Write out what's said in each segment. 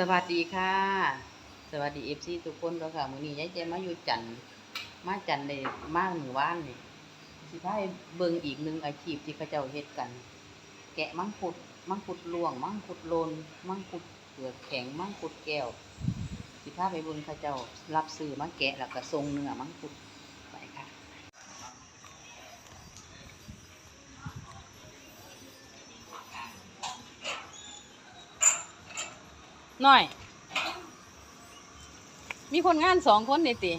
สวัสดีค่ะ สวัสดีเอฟซีทุกคนแล้วค่ะมื้อนี้ยายเจมาอยู่จันต์มาจันทน์ได้มาหมู่บ้านนี่สิพาไปเบิ่งอีกหนึ่งอาชีพที่เขาเจ้าเฮ็ดกัน แกะมังคุดมังคุดลวง มังคุดโลน มังคุดเปลือกแข็ง มังคุดแก้ว สิพาไปเบิ่งเขาเจ้ารับซื้อมาแกะแล้วก็ทรงเนื้อมังคุด น้อย มีคนงานสองคนนี่ติ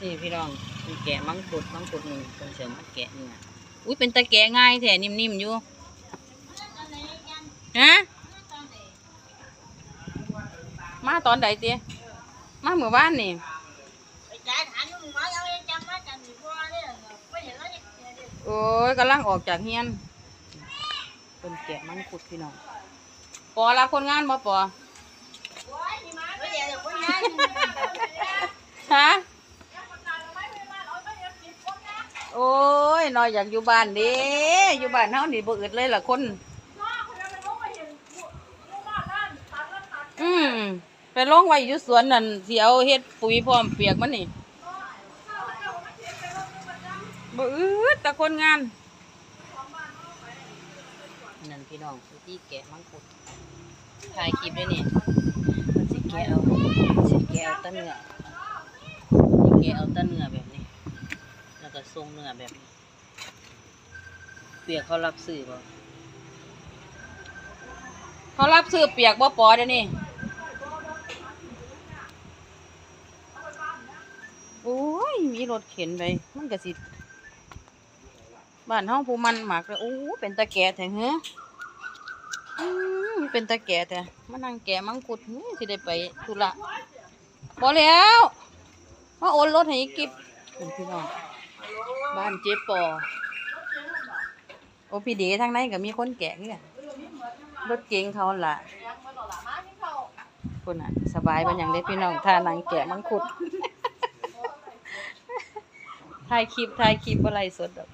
นี่พี่น้องมีแกะมังคุดมังคุดหนึ่งคนเสริมมาแกะเนี่ยอุ้ยเป็นตะแกะง่ายแท้นิ่มๆอยู่ฮะมาตอนใดติมาเมื่อวานนี่ไปจ่ายฐานมึงมาเอาไอ้จำมาจำอยู่พ่อเนี่ยไม่เห็นแล้วเนี่ยเดี๋ยวโอ้ยกำลังออกจากเฮียนเป็นแกะมังคุดพี่น้องปอรับคนงานบ่ปอ ฮะโอ้ยน้อยอยากอยู่บ้านเด้อยู่บ้านเฮานี่บ่อึดเลยล่ะคนอืมไปลงไว้อยู่สวนนั่นสิเอาเฮ็ดปุ๋ยพร้อมเปียกมันนี่บ่อึดแต่คนงานนั่นพี่น้องที่แกะมังคุดถ่ายคลิปด้วยนี่มันสิแกะเอาะเอาต้นเนื้อแกะเอาต้นเนื้อแบบนี้ แล้วก็ทรงเนื้อแบบนี้ เปียกเขารับซื้อบ่เขารับซื้อเปียกบ่ปอเดี๋ยวนี้โอ้ย มีรถเข็นไป มันก็สิบ้านเฮาผู้มันหมักเลยโอ้เป็นตะแกะแท้เหรอเป็นตะแกะแท้มานั่งแกะมังคุดอื้อสิได้ไปธุระ บ่แล้วมาโอนรถให้กิบพี่น้องบ้านเจ๊ปอโอพีเดทางในก็มีคนแกะเนี่ยรถเก๋งเขาล่ะคนอะ สบายเป็นอย่างได้พี่น้องทานางแกะมังคุดถ่ายคลิปถ่ายคลิปอะไรสดดอก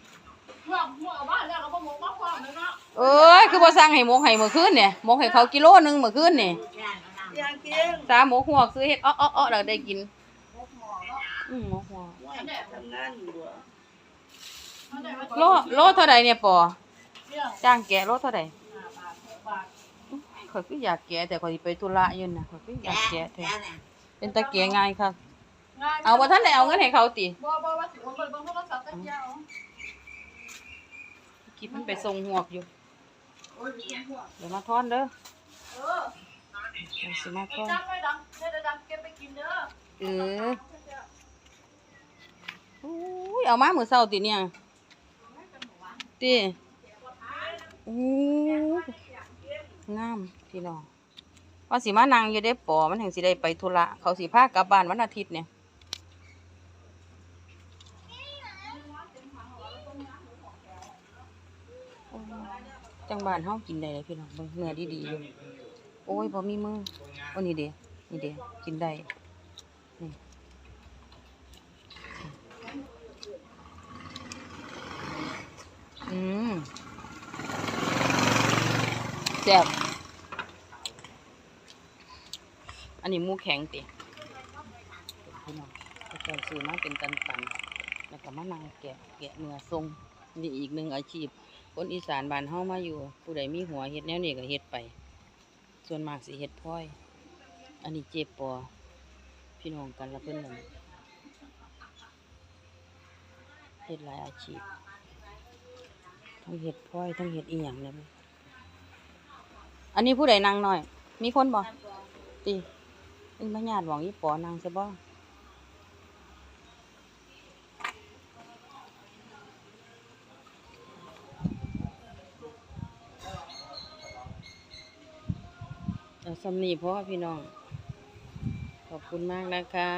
เมื่อคือบ้านแล้วเราก็มองว่าความเลยเนาะเอ้ย คือบ่สั่งให้มกให้เมื่อคืนเนี่ยมกให้เขากิโลนึงเมื่อคืนนี่ย งกินสามหมกหัวกซื้อเฮ็ดอ้ออ้ออ้อแล้วได้กินอืมหมกหัวกทำงานอยู่โลโลเท่าใดเนี่ยปอจ้างแกะโลเท่าใดข่อยคืออยากแกะแต่ข่อยสิไปธุระอยู่น่ะข่อยคืออยากแกะแท้เป็นตะแกะง่ายค่ะเอาบ่ทันได้เอาเงินให้เขาติบ่บ่ว่าสิโอนเบิ่งโทรศัพท์ตะเกียบคิดมันไปส่งหวกอยู่ โอ้ยหัวเดี๋ยวมาทอนเด้อเออ เดี๋ยวสิมาทอนจำไว้ดำเดี๋ยวดำเก็บไปกินเด้อเอออุ้ยเอามาเหมื้อเช้าติเนี่ยติอู้งามพี่น้องว่าสิมานั่งอยู่ได้ปอมันถึงสิได้ไปธุระเขาสิพากลับบ้านวันอาทิตย์เนี่ยจังบ้านเฮากินได้เลยพี่น้องเบิ่งเนื้อดีๆอยู่ โอ้ยบ่มีมือโอ้นี่เด้นี่เด้กินได้ นี่อืมแซ่บอันนี้มูแข็งติพี่น้องเขาเจ้าซื้อมาเป็นตันๆแล้วก็มานั่งแกะแกะเนื้อทรงนี่อีกหนึ่งอาชีพ คนอีสานบ้านเฮามาอยู่ ผู้ใดมีหัวเฮ็ดแนวนี้ก็เฮ็ดไป ส่วนมากสิเห็ดพ้อย อันนี้เจ็บปอ พี่น้องกันละเพิ่นหนึ่งเห็ดหลายอาชีพ ทั้งเห็ดพ้อย ทั้งเห็ดอีหยังเลยมั้ยอันนี้ผู้ใดนั่งน้อย มีคนบ่ติเป็นพญาติหวังยี่ปอนั่งซะบ่ สำนีเพราะพี่น้อง ขอบคุณมากนะคะ